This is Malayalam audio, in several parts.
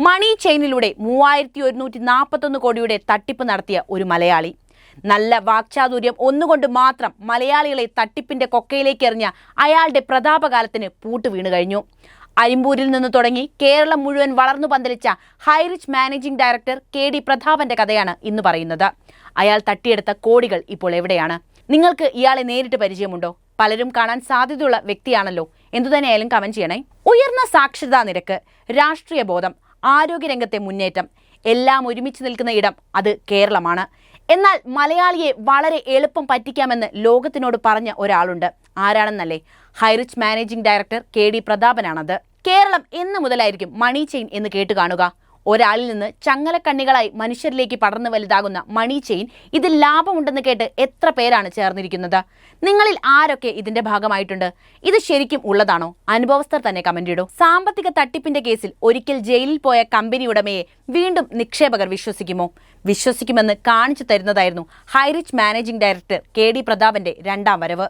മണി ചെയിനിലൂടെ മൂവായിരത്തി ഒരുന്നൂറ്റി നാൽപ്പത്തൊന്ന് കോടിയുടെ തട്ടിപ്പ് നടത്തിയ ഒരു മലയാളി. നല്ല വാക്ചാതുര്യം ഒന്നുകൊണ്ട് മാത്രം മലയാളികളെ തട്ടിപ്പിന്റെ കൊക്കയിലേക്ക് എറിഞ്ഞ അയാളുടെ പ്രതാപകാലത്തിന് പൂട്ട് വീണു കഴിഞ്ഞു. അരിമ്പൂരിൽ നിന്ന് തുടങ്ങി കേരളം മുഴുവൻ വളർന്നു പന്തലിച്ച Highrich managing director K D പ്രതാപന്റെ കഥയാണ് ഇന്ന് പറയുന്നത്. അയാൾ തട്ടിയെടുത്ത കോടികൾ ഇപ്പോൾ എവിടെയാണ്? നിങ്ങൾക്ക് ഇയാളെ നേരിട്ട് പരിചയമുണ്ടോ? പലരും കാണാൻ സാധ്യതയുള്ള വ്യക്തിയാണല്ലോ. എന്തുതന്നെയായാലും കമന്റ് ചെയ്യണേ. ഉയർന്ന സാക്ഷരതാ നിരക്ക് രാഷ്ട്രീയ ബോധം ആരോഗ്യരംഗത്തെ മുന്നേറ്റം. എല്ലാം ഒരുമിച്ച് നിൽക്കുന്ന ഇടം അത് കേരളമാണ്. എന്നാൽ മലയാളിയെ വളരെ എളുപ്പം പറ്റിക്കാമെന്ന് ലോകത്തിനോട് പറഞ്ഞ ഒരാളുണ്ട്. ആരാണെന്നല്ലേ? Highrich managing director K D പ്രതാപനാണത്. Keralam എന്ന് മുതലായിരിക്കും മണി ചെയിൻ എന്ന് കേട്ടു കാണുക ഒരാളിൽ നിന്ന് ചങ്ങലക്കണ്ണികളായി മനുഷ്യരിലേക്ക് പടർന്നു വലുതാകുന്ന മണി ചെയിൻ ഇതിൽ ലാഭമുണ്ടെന്ന് കേട്ട് എത്ര പേരാണ് ചേർന്നിരിക്കുന്നത്? നിങ്ങളിൽ ആരൊക്കെ ഇതിന്റെ ഭാഗമായിട്ടുണ്ട്? ഇത് ശരിക്കും ഉള്ളതാണോ? അനുഭവസ്ഥർ തന്നെ കമന്റ് ഇടൂ. സാമ്പത്തിക തട്ടിപ്പിന്റെ കേസിൽ ഒരിക്കൽ ജയിലിൽ പോയ കമ്പനി ഉടമയെ വീണ്ടും നിക്ഷേപകർ വിശ്വസിക്കുമോ? വിശ്വസിക്കുമെന്ന് കാണിച്ചു തരുന്നതായിരുന്നു Highrich managing director K D പ്രതാപന്റെ രണ്ടാം വരവ്.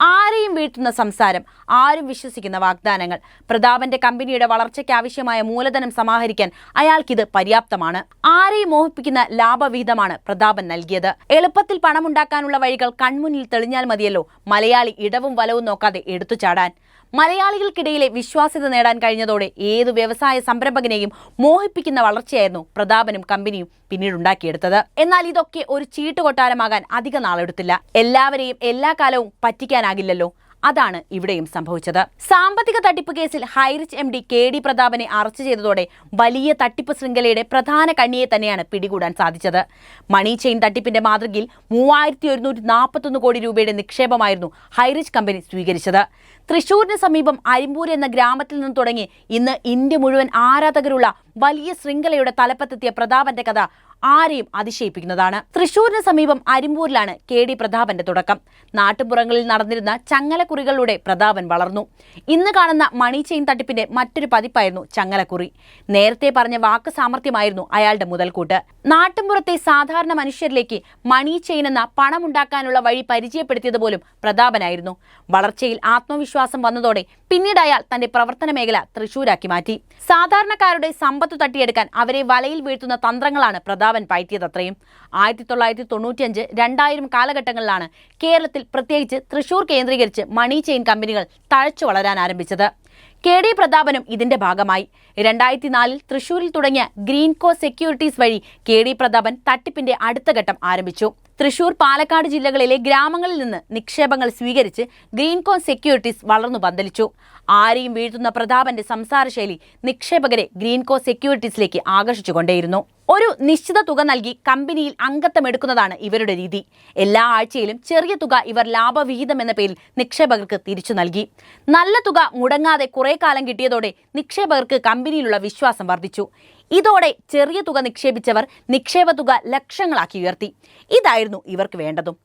ആരെയും വീഴ്ത്തുന്ന സംസാരം ആരും വിശ്വസിക്കുന്ന വാഗ്ദാനങ്ങൾ. പ്രതാപന്റെ കമ്പനിയുടെ വളർച്ചയ്ക്ക് ആവശ്യമായ മൂലധനം സമാഹരിക്കാൻ അയാൾക്കിത് പര്യാപ്തമാണ്. ആരെയും മോഹിപ്പിക്കുന്ന ലാഭവിഹിതമാണ് പ്രതാപൻ നൽകിയത്. എളുപ്പത്തിൽ പണമുണ്ടാക്കാനുള്ള വഴികൾ കൺമുന്നിൽ തെളിഞ്ഞാൽ മതിയല്ലോ. മലയാളി ഇടവും വലവും നോക്കാതെ എടുത്തു ചാടാൻ മലയാളികൾക്കിടയിലെ വിശ്വാസ്യത നേടാൻ കഴിഞ്ഞതോടെ ഏതു വ്യവസായ സംരംഭകനെയും മോഹിപ്പിക്കുന്ന വളർച്ചയായിരുന്നു പ്രതാപനും കമ്പനിയും പിന്നീടുണ്ടാക്കിയെടുത്തത്. എന്നാൽ ഇതൊക്കെ ഒരു ചീട്ടുകൊട്ടാരമാകാൻ അധിക നാളെടുത്തില്ല. എല്ലാവരെയും എല്ലാ കാലവും പറ്റിക്കാനാകില്ലല്ലോ. അതാണ് ഇവിടെയും സംഭവിച്ചത്. സാമ്പത്തിക തട്ടിപ്പ് കേസിൽ Highrich M D K D പ്രതാപനെ arrest ചെയ്തതോടെ വലിയ തട്ടിപ്പ് ശൃംഖലയുടെ പ്രധാന കണ്ണിയെ തന്നെയാണ് പിടികൂടാൻ സാധിച്ചത്. മണി ചെയിൻ തട്ടിപ്പിന്റെ മാതൃകയിൽ മൂവായിരത്തി ഒരുന്നൂറ്റി നാൽപ്പത്തൊന്ന് കോടി രൂപയുടെ നിക്ഷേപമായിരുന്നു ഹൈറിച്ച് കമ്പനി സ്വീകരിച്ചത്. തൃശൂരിന് സമീപം അരിമ്പൂർ എന്ന ഗ്രാമത്തിൽ നിന്ന് തുടങ്ങി ഇന്ന് ഇന്ത്യ മുഴുവൻ ആരാധകരുള്ള വലിയ ശൃംഖലയുടെ തലപ്പത്തെത്തിയ പ്രതാപന്റെ കഥ ആരെയും അതിശയിപ്പിക്കുന്നതാണ്. തൃശൂരിന് സമീപം അരിമ്പൂരിലാണ് കെ ഡി പ്രതാപന്റെ തുടക്കം. നാട്ടുപുറങ്ങളിൽ നടന്നിരുന്ന ചങ്ങലക്കുറികളിലൂടെ പ്രതാപൻ വളർന്നു. ഇന്ന് കാണുന്ന മണി ചെയിൻ തട്ടിപ്പിന്റെ മറ്റൊരു പതിപ്പായിരുന്നു ചങ്ങലക്കുറി. നേരത്തെ പറഞ്ഞ വാക്ക് സാമർഥ്യമായിരുന്നു അയാളുടെ മുതൽക്കൂട്ട്. നാട്ടുമ്പുറത്തെ സാധാരണ മനുഷ്യരിലേക്ക് മണി ചെയിൻ എന്ന പണമുണ്ടാക്കാനുള്ള വഴി പരിചയപ്പെടുത്തിയത് പോലും പ്രതാപനായിരുന്നു. വളർച്ചയിൽ ആത്മവിശ്വാസം വന്നതോടെ പിന്നീട് അയാൾ തന്റെ പ്രവർത്തന മേഖല തൃശൂരാക്കി മാറ്റി. സാധാരണക്കാരുടെ സമ്പത്ത് തട്ടിയെടുക്കാൻ അവരെ വലയിൽ വീഴ്ത്തുന്ന തന്ത്രങ്ങളാണ് പ്രതാപൻ പയറ്റിയതത്രയും. ആയിരത്തി തൊള്ളായിരത്തി തൊണ്ണൂറ്റിയഞ്ച് രണ്ടായിരം കാലഘട്ടങ്ങളിലാണ് കേരളത്തിൽ പ്രത്യേകിച്ച് തൃശൂർ കേന്ദ്രീകരിച്ച് മണി ചെയിൻ കമ്പനികൾ തഴച്ചു വളരാൻ ആരംഭിച്ചത്. കെ ഡി പ്രതാപനും ഇതിന്റെ ഭാഗമായി. രണ്ടായിരത്തി നാലിൽ തൃശൂരിൽ തുടങ്ങിയ ഗ്രീൻകോ സെക്യൂരിറ്റീസ് വഴി കെ ഡി പ്രതാപൻ തട്ടിപ്പിന്റെ അടുത്ത ഘട്ടം ആരംഭിച്ചു. തൃശൂർ പാലക്കാട് ജില്ലകളിലെ ഗ്രാമങ്ങളിൽ നിന്ന് നിക്ഷേപങ്ങൾ സ്വീകരിച്ച് ഗ്രീൻകോ സെക്യൂരിറ്റീസ് വളർന്നു പന്തലിച്ചു. ആരെയും വീഴ്ത്തുന്ന പ്രതാപന്റെ സംസാരശൈലി നിക്ഷേപകരെ ഗ്രീൻകോ സെക്യൂരിറ്റീസിലേക്ക് ആകർഷിച്ചുകൊണ്ടേയിരുന്നു. ഒരു നിശ്ചിത തുക നൽകി കമ്പനിയിൽ അംഗത്വം എടുക്കുന്നതാണ് ഇവരുടെ രീതി. എല്ലാ ആഴ്ചയിലും ചെറിയ തുക ഇവർ ലാഭവിഹിതം എന്ന പേരിൽ നിക്ഷേപകർക്ക് തിരിച്ചു നൽകി. നല്ല തുക മുടങ്ങാതെ കുറെ കാലം കിട്ടിയതോടെ നിക്ഷേപകർക്ക് കമ്പനിയിലുള്ള വിശ്വാസം വർദ്ധിച്ചു. ഇതോടെ ചെറിയ തുക നിക്ഷേപിച്ചവർ നിക്ഷേപ തുക ലക്ഷങ്ങളാക്കി ഉയർത്തി. ഇതായിരുന്നു ഇവർക്ക് വേണ്ടതും.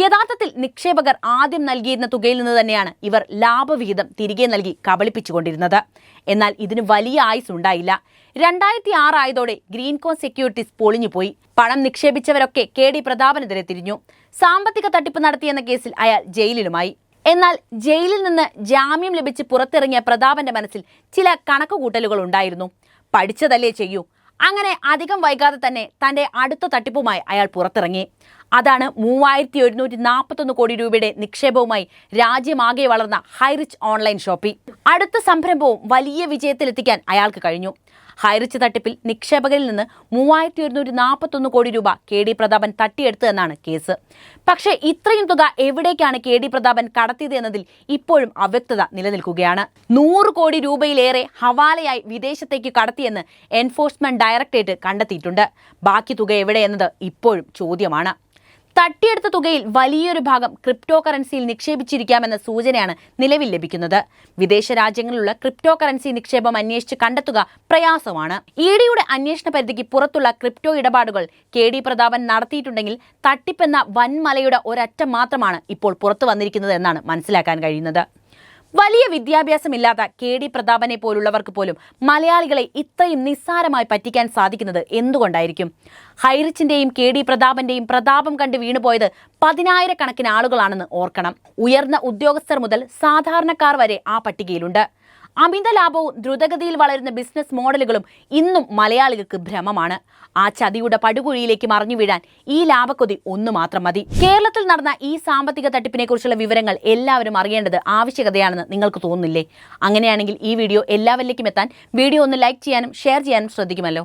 യഥാർത്ഥത്തിൽ നിക്ഷേപകർ ആദ്യം നൽകിയിരുന്ന തുകയിൽ നിന്ന് തന്നെയാണ് ഇവർ ലാഭവിഹിതം തിരികെ നൽകി കബളിപ്പിച്ചുകൊണ്ടിരുന്നത്. എന്നാൽ ഇതിന് വലിയ ആയുസ് ഉണ്ടായില്ല രണ്ടായിരത്തി ആറായതോടെ ഗ്രീൻകോൺ സെക്യൂരിറ്റീസ് പൊളിഞ്ഞുപോയി. പണം നിക്ഷേപിച്ചവരൊക്കെ കെ ഡി പ്രതാപനെതിരെ തിരിഞ്ഞു. സാമ്പത്തിക തട്ടിപ്പ് നടത്തിയെന്ന കേസിൽ അയാൾ ജയിലിലുമായി. എന്നാൽ ജയിലിൽ നിന്ന് ജാമ്യം ലഭിച്ച് പുറത്തിറങ്ങിയ പ്രതാപന്റെ മനസ്സിൽ ചില കണക്കുകൂട്ടലുകൾ ഉണ്ടായിരുന്നു. പഠിച്ചതല്ലേ ചെയ്യൂ. അങ്ങനെ അധികം വൈകാതെ തന്നെ തന്റെ അടുത്ത തട്ടിപ്പുമായി അയാൾ പുറത്തിറങ്ങി. അതാണ് മൂവായിരത്തി ഒരുന്നൂറ്റി നാൽപ്പത്തൊന്ന് കോടി രൂപയുടെ നിക്ഷേപവുമായി രാജ്യമാകെ വളർന്ന ഹൈറിച്ച് ഓൺലൈൻ ഷോപ്പിംഗ് അടുത്ത സംരംഭവും വലിയ വിജയത്തിലെത്തിക്കാൻ അയാൾക്ക് കഴിഞ്ഞു. ഹൈറിച്ച് തട്ടിപ്പിൽ നിക്ഷേപകരിൽ നിന്ന് മൂവായിരത്തി ഒരുന്നൂറ്റി നാൽപ്പത്തൊന്ന് കോടി രൂപ കെ ഡി പ്രതാപൻ തട്ടിയെടുത്തു എന്നാണ് കേസ്. പക്ഷേ ഇത്രയും തുക എവിടേക്കാണ് കെ ഡി പ്രതാപൻ കടത്തിയത് എന്നതിൽ ഇപ്പോഴും അവ്യക്തത നിലനിൽക്കുകയാണ്. നൂറ് കോടി രൂപയിലേറെ ഹവാലയായി വിദേശത്തേക്ക് കടത്തിയെന്ന് എൻഫോഴ്സ്മെന്റ് ഡയറക്ടറേറ്റ് കണ്ടെത്തിയിട്ടുണ്ട്. ബാക്കി തുക എവിടെയെന്നത് ഇപ്പോഴും ചോദ്യമാണ്. തട്ടിയെടുത്ത തുകയിൽ വലിയൊരു ഭാഗം ക്രിപ്റ്റോ കറൻസിയിൽ നിക്ഷേപിച്ചിരിക്കാമെന്ന സൂചനയാണ് നിലവിൽ ലഭിക്കുന്നത്. വിദേശ രാജ്യങ്ങളിലുള്ള ക്രിപ്റ്റോ കറൻസി നിക്ഷേപം അന്വേഷിച്ച് കണ്ടെത്തുക പ്രയാസമാണ്. ഇ ഡിയുടെ അന്വേഷണ പരിധിക്ക് പുറത്തുള്ള ക്രിപ്റ്റോ ഇടപാടുകൾ കെ ഡി പ്രതാപൻ നടത്തിയിട്ടുണ്ടെങ്കിൽ തട്ടിപ്പെന്ന വൻമലയുടെ ഒരറ്റം മാത്രമാണ് ഇപ്പോൾ പുറത്തു വന്നിരിക്കുന്നത് എന്നാണ് മനസ്സിലാക്കാൻ കഴിയുന്നത്. വലിയ വിദ്യാഭ്യാസമില്ലാത്ത കെ ഡി പ്രതാപനെ പോലുള്ളവർക്ക് പോലും മലയാളികളെ ഇത്രയും നിസ്സാരമായി പറ്റിക്കാൻ സാധിക്കുന്നത് എന്തുകൊണ്ടായിരിക്കും? ഹൈറിച്ചിന്റെയും കെ ഡി പ്രതാപന്റെയും പ്രതാപം കണ്ട് വീണുപോയത് പതിനായിരക്കണക്കിന് ആളുകളാണെന്ന് ഓർക്കണം. ഉയർന്ന ഉദ്യോഗസ്ഥർ മുതൽ സാധാരണക്കാർ വരെ ആ പട്ടികയിലുണ്ട്. അമിത ലാഭവും ദ്രുതഗതിയിൽ വളരുന്ന ബിസിനസ് മോഡലുകളും ഇന്നും മലയാളികൾക്ക് ഭ്രമമാണ്. ആ ചതിയുടെ പടുകുഴിയിലേക്ക് മറിഞ്ഞു വീഴാൻ ഈ ലാഭക്കൊതി ഒന്നു മാത്രം മതി. കേരളത്തിൽ നടന്ന ഈ സാമ്പത്തിക തട്ടിപ്പിനെ കുറിച്ചുള്ള വിവരങ്ങൾ എല്ലാവരും അറിയേണ്ടത് ആവശ്യകതയാണെന്ന് നിങ്ങൾക്ക് തോന്നുന്നില്ലേ? അങ്ങനെയാണെങ്കിൽ ഈ വീഡിയോ എല്ലാവരിലേക്കും എത്താൻ വീഡിയോ ഒന്ന് ലൈക്ക് ചെയ്യാനും ഷെയർ ചെയ്യാനും ശ്രദ്ധിക്കുമല്ലോ.